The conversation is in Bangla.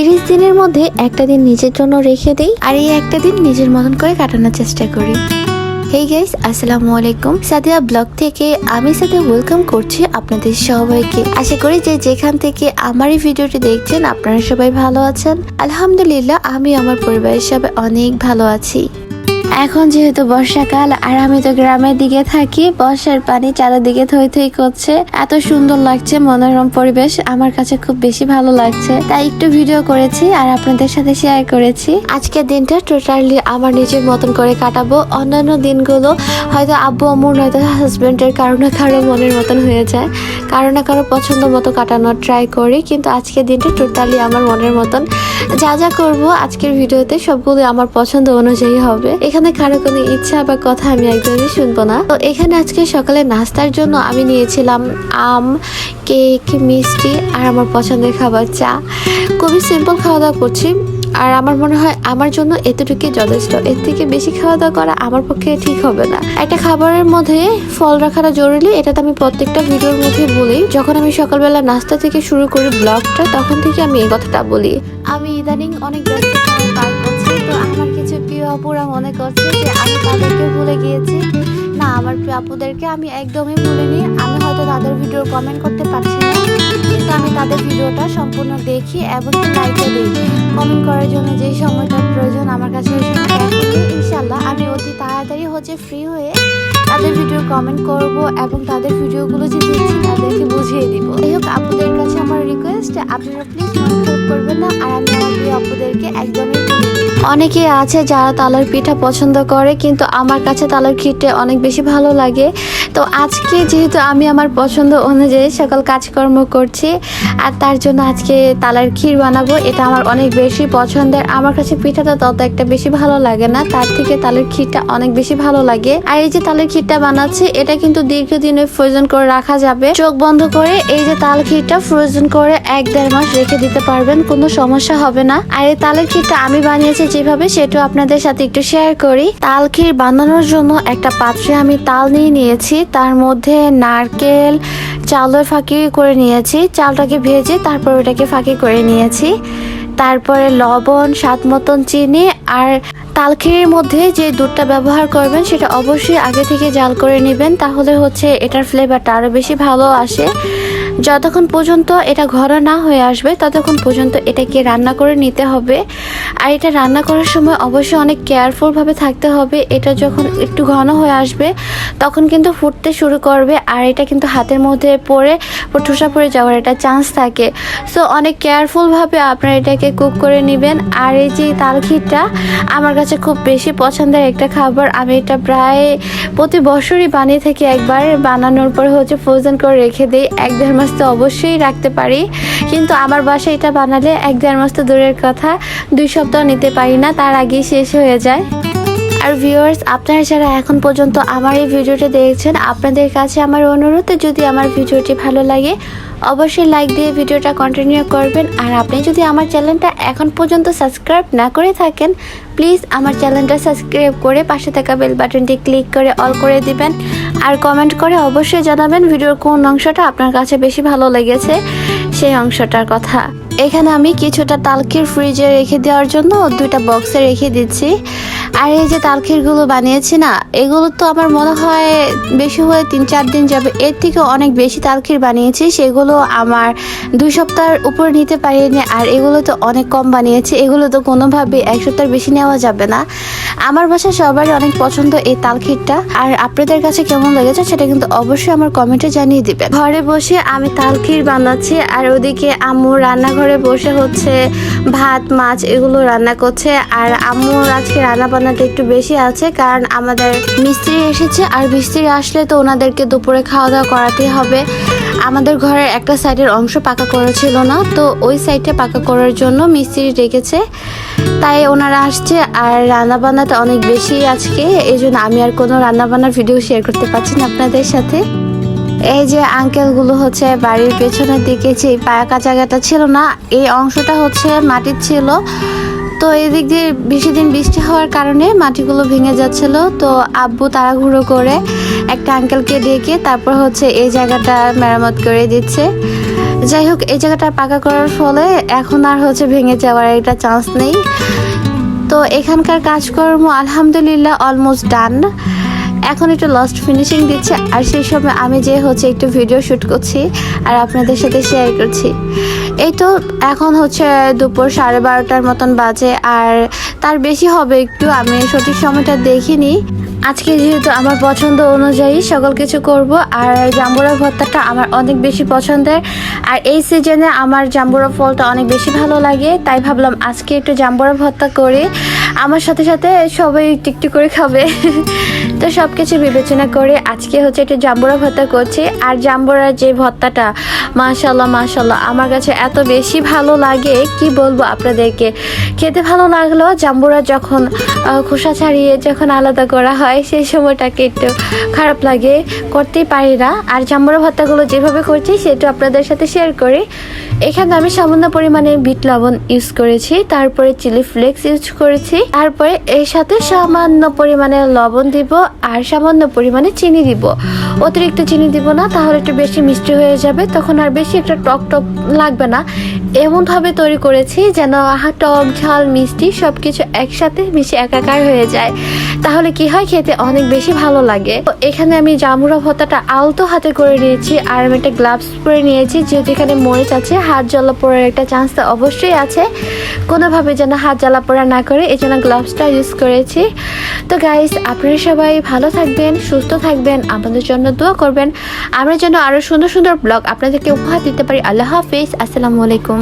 তিরিশ দিনের মধ্যে একটা দিন নিজের জন্য রেখে দেই আর এই একটা দিন নিজের মতন করে কাটানোর চেষ্টা করি। হেই গাইস আসসালামু আলাইকুম। সাদিয়া ব্লগ থেকে আমি সাথে ওয়েলকাম করছি আপনাদের সবাইকে। আশা করি যে যেখান থেকে আমার এই ভিডিওটি দেখছেন, আপনারা সবাই ভালো আছেন। আলহামদুলিল্লাহ, আমি আমার পরিবারের সবাই অনেক ভালো আছি। এখন যেহেতু বর্ষাকাল আর আমি তো গ্রামের দিকে থাকি, বর্ষার পানি চারিদিকে থই থই করছে। এত সুন্দর লাগছে, মনোরম পরিবেশ আমার কাছে খুব বেশি ভালো লাগছে। তাই একটু ভিডিও করেছি আর আপনাদের সাথে শেয়ার করেছি। আজকের দিনটা টোটালি আমার নিজের মতন করে কাটাবো। অন্যান্য দিনগুলো হয়তো আব্বু, আম্মুর নয়তো হাজবেন্ডের কারও না কারও মনের মতন হয়ে যায়। কারও না কারও পছন্দ মতো কাটানোর ট্রাই করি, কিন্তু আজকের দিনটা টোটালি আমার মনের মতন। যা যা করব আজকের ভিডিওতে সবগুলো আমার পছন্দ অনুযায়ী হবে। এখানে কারও কোনো ইচ্ছা বা কথা আমি একদমই শুনব না। তো এখানে আজকে সকালে নাস্তার জন্য আমি নিয়েছিলাম আম, কেক, মিষ্টি আর আমার পছন্দের খাবার চা। খুবই সিম্পল খাওয়া দাওয়া করছি আর আমার মনে হয় আমার জন্য এতটুকুই যথেষ্ট। এর থেকে বেশি খাওয়া দাওয়া করা আমার পক্ষে ঠিক হবে না। একটা খাবারের মধ্যে ফল রাখাটা জরুরি এটা তো আমি প্রত্যেকটা ভিডিওর মধ্যে বলি। যখন আমি সকালবেলা নাস্তা থেকে শুরু করি ব্লগটা, তখন থেকে আমি এই কথাটা বলি। আমি ইদানিং অনেক ব্যস্ত তো আমার আপুরা মনে করছে যে আমি তাদেরকে ভুলে গিয়েছি। না, আমার প্রিয় আপুদেরকে আমি একদমই ভুলিনি। আমি হয়তো তাদের ভিডিও কমেন্ট করতে পারছি না, কিন্তু আমি তাদের ভিডিওটা সম্পূর্ণ দেখি এবং লাইকও দিই। কমেন্ট করার জন্য যে সময়টা প্রয়োজন, আমার কাছে ইনশাল্লাহ আমি অতি তাড়াতাড়ি হচ্ছে ফ্রি হয়ে তাদের ভিডিও কমেন্ট করব এবং তাদের ভিডিওগুলো যে দেখছি, তাদেরকে বুঝিয়ে দিব। যাই হোক, আপুদের কাছে আমার রিকোয়েস্ট আপনারা প্লিজ করবেন না। আর আমি আমার আপুদেরকে একদমই। অনেকে আছে যারা তালের পিঠা পছন্দ করে, কিন্তু আমার কাছে তালের ক্ষীরটা অনেক বেশি ভালো লাগে। তো আজকে যেহেতু আমি আমার পছন্দ অনুযায়ী সকল কাজকর্ম করছি, আর তার জন্য আজকে তালের ক্ষীর বানাবো, এটা আমার অনেক বেশি পছন্দের। আমার কাছে পিঠাটা তত একটা বেশি ভালো লাগে না, তার থেকে তালের ক্ষীরটা অনেক বেশি ভালো লাগে। আর এই যে তালের ক্ষীরটা বানাচ্ছি, এটা কিন্তু দীর্ঘদিনে ফ্রোজন করে রাখা যাবে। চোখ বন্ধ করে এই যে তাল ক্ষীরটা ফ্রোজন করে এক দেড় মাস রেখে দিতে পারবেন, কোনো সমস্যা হবে না। আর এই তালের ক্ষীরটা আমি বানিয়েছি যেভাবে সেটা আপনাদের সাথে একটু শেয়ার করি, তাল ক্ষীর বানানোর জন্য একটা পাত্রে আমি তাল নিয়ে নিয়েছি, তার মধ্যে নারকেল, চালের ফাঁকি করে নিয়েছি, চালটাকে ভেজে তারপর ওটাকে ফাঁকি করে নিয়েছি। তারপরে লবণ, স্বাদ মতন চিনি আর তালখিরির মধ্যে যে দুধটা ব্যবহার করবেন সেটা অবশ্যই আগে থেকে জাল করে নেবেন, তাহলে হচ্ছে এটার ফ্লেভারটা আরও বেশি ভালো আসে। যতক্ষণ পর্যন্ত এটা ঘন না হয়ে আসবে, ততক্ষণ পর্যন্ত এটাকে রান্না করে নিতে হবে। আর এটা রান্না করার সময় অবশ্যই অনেক কেয়ারফুলভাবে থাকতে হবে। এটা যখন একটু ঘন হয়ে আসবে, তখন কিন্তু ফুটতে শুরু করবে। আর এটা কিন্তু হাতের মধ্যে পড়ে, ঠোসা পড়ে যাওয়ার একটা চান্স থাকে। সো অনেক কেয়ারফুলভাবে আপনারা এটাকে কুক করে নেবেন। আর এই যে তালখিরটা আমার কাছে খুব বেশি পছন্দের একটা খাবার। আমি এটা প্রায় প্রতি বছরই বানিয়ে থাকি একবার। বানানোর পরে হচ্ছে ফ্রোজেন করে রেখে দিই। এক দেড় মাস তো অবশ্যই রাখতে পারি। কিন্তু আমার বাসায় এটা বানালে এক দেড় মাস তো দূরের কথা, দুই সপ্তাহ নিতে পারি না, তার আগেই শেষ হয়ে যায়। আর ভিউয়ার্স আপনারা যারা এখন পর্যন্ত আমার এই ভিডিওটি দেখছেন, আপনাদের কাছে আমার অনুরোধ, যদি আমার ভিডিওটি ভালো লাগে, অবশ্যই লাইক দিয়ে ভিডিওটা কন্টিনিউ করবেন। আর আপনি যদি আমার চ্যানেলটা এখন পর্যন্ত সাবস্ক্রাইব না করে থাকেন প্লিজ আমার চ্যানেলটা সাবস্ক্রাইব করে পাশে থাকা বেল বাটনটি ক্লিক করে অল করে দিবেন। আর কমেন্ট করে অবশ্যই জানাবেন ভিডিওর কোন অংশটা আপনার কাছে বেশি ভালো লেগেছে, সেই অংশটার কথা। এখানে আমি কিছুটা তালকির ফ্রিজে রেখে দেওয়ার জন্য দুইটা বক্সে রেখে দিচ্ছি। আর এই যে তালখিরগুলো বানিয়েছি না, এগুলো তো আমার মনে হয় বেশি হয়ে তিন চার দিন যাবে। এর থেকে অনেক বেশি তালখির বানিয়েছি, সেগুলো আমার দুই সপ্তাহের উপর নিতে পারিনি, আর এগুলো তো অনেক কম বানিয়েছি। এগুলো তো কোনোভাবে এক সপ্তাহের বেশি নেওয়া যাবে না। আমার বাসায় সবারই অনেক পছন্দ এই তালখিরটা, আর আপনাদের কাছে কেমন লেগেছে সেটা কিন্তু অবশ্যই আমার কমেন্টে জানিয়ে দিবেন। ঘরে বসে আমি তালখির বানাচ্ছি, আর ওদিকে আম্মু রান্নাঘরে বসে হচ্ছে ভাত, মাছ এগুলো রান্না করছে। আর আম্মুর আজকে রান্না বান্নাটা একটু বেশি আছে, কারণ আমাদের মিস্ত্রি এসেছে। আর মিস্ত্রি আসলে তো ওনাদেরকে দুপুরে খাওয়া দাওয়া করাতেই হবে। আমাদের ঘরের একটা সাইডের অংশ পাকা করা ছিল না, তো ওই সাইডটা পাকা করার জন্য মিস্ত্রি ডেকেছে। তাই ওনারা আসছে, আর রান্না বান্নাটা অনেক বেশি আজকে। এই জন্য আমি আর কোনো রান্না বান্নার ভিডিও শেয়ার করতে পারছি না আপনাদের সাথে। এই যে আঙ্কেলগুলো হচ্ছে বাড়ির পেছনের দিকে যে পাকা জায়গাটা ছিল না, এই অংশটা হচ্ছে মাটির ছিল। তো এদিক দিয়ে বেশি দিন বৃষ্টি হওয়ার কারণে মাটিগুলো ভেঙে যাচ্ছিল। তো আব্বু তাড়াহুড়ো করে একটা আঙ্কেলকে ডেকে তারপর হচ্ছে এই জায়গাটা মেরামত করে দিচ্ছে। যাই হোক, এই জায়গাটা পাকা করার ফলে এখন আর হচ্ছে ভেঙে যাওয়ার একটা চান্স নেই। তো এখানকার কাজকর্ম আলহামদুলিল্লাহ অলমোস্ট ডান এখন একটু লাস্ট ফিনিশিং দিচ্ছে, আর সেই সময় আমি যে হচ্ছে একটু ভিডিও শ্যুট করছি আর আপনাদের সাথে শেয়ার করছি। এই তো এখন হচ্ছে দুপুর সাড়ে বারোটার মতন বাজে, আর তার বেশি হবে একটু, আমি সঠিক সময়টা দেখিনি। আজকে যেহেতু আমার পছন্দ অনুযায়ী সকল কিছু করব, আর জাম্বুরা ভর্তাটা আমার অনেক বেশি পছন্দের। আর এই সিজনে আমার জাম্বুরা ফলটা অনেক বেশি ভালো লাগে, তাই ভাবলাম আজকে একটু জাম্বুরা ভর্তা করে। আমার সাথে সাথে সবাই একটু করে খাবে। তো সব কিছু বিবেচনা করে আজকে হচ্ছে একটু জাম্বুরা ভর্তা করছি। আর জাম্বুরার যে ভর্তাটা মাশাল্লাহ মাশাল্লাহ আমার কাছে এত বেশি ভালো লাগে, কি বলব আপনাদেরকে? খেতে ভালো লাগল, জাম্বুরা যখন খোসা ছাড়িয়ে যখন আলাদা করা হয়, সেই সময়টাকে একটু খারাপ লাগে, করতেই পারি না। আর জাম্বুরা ভর্তাগুলো যেভাবে করছি, সেটা আপনাদের সাথে শেয়ার করি। এখানে আমি সামান্য পরিমাণে বিট লবণ ইউজ করেছি, তারপরে চিলি ফ্লেক্স ইউজ করেছি। তারপরে এর সাথে সামান্য পরিমাণে লবণ দিব আর সামান্য পরিমাণে চিনি দিব। অতিরিক্ত চিনি দিব না, তাহলে একটু বেশি মিষ্টি হয়ে যাবে। তখন আর বেশি একটা টক টক লাগবে না। এমনভাবে তৈরি করেছি যেন আহা টক, ঝাল, মিষ্টি সব কিছু একসাথে মিশে একাকার হয়ে যায়। তাহলে কি হয়, খেতে অনেক বেশি ভালো লাগে। তো এখানে আমি জামুরা ভর্তাটা আলতো হাতে করে নিয়েছি আর আমি একটা গ্লাভস পরে নিয়েছি। যেহেতু এখানে মরিচ আছে, হাত জ্বালা পড়ার একটা চান্স তো অবশ্যই আছে। কোনোভাবে যেন হাত জ্বালা পড়া না করে, এই জন্য গ্লাভসটা ইউজ করেছি। তো গাইস আপনারা সবাই ভালো থাকবেন, সুস্থ থাকবেন, আমাদের জন্য দোয়া করবেন। আমরা যেন আরও সুন্দর সুন্দর ব্লগ আপনাদেরকে উপহার দিতে পারি। আল্লাহ হাফিজ। আসসালামু আলাইকুম।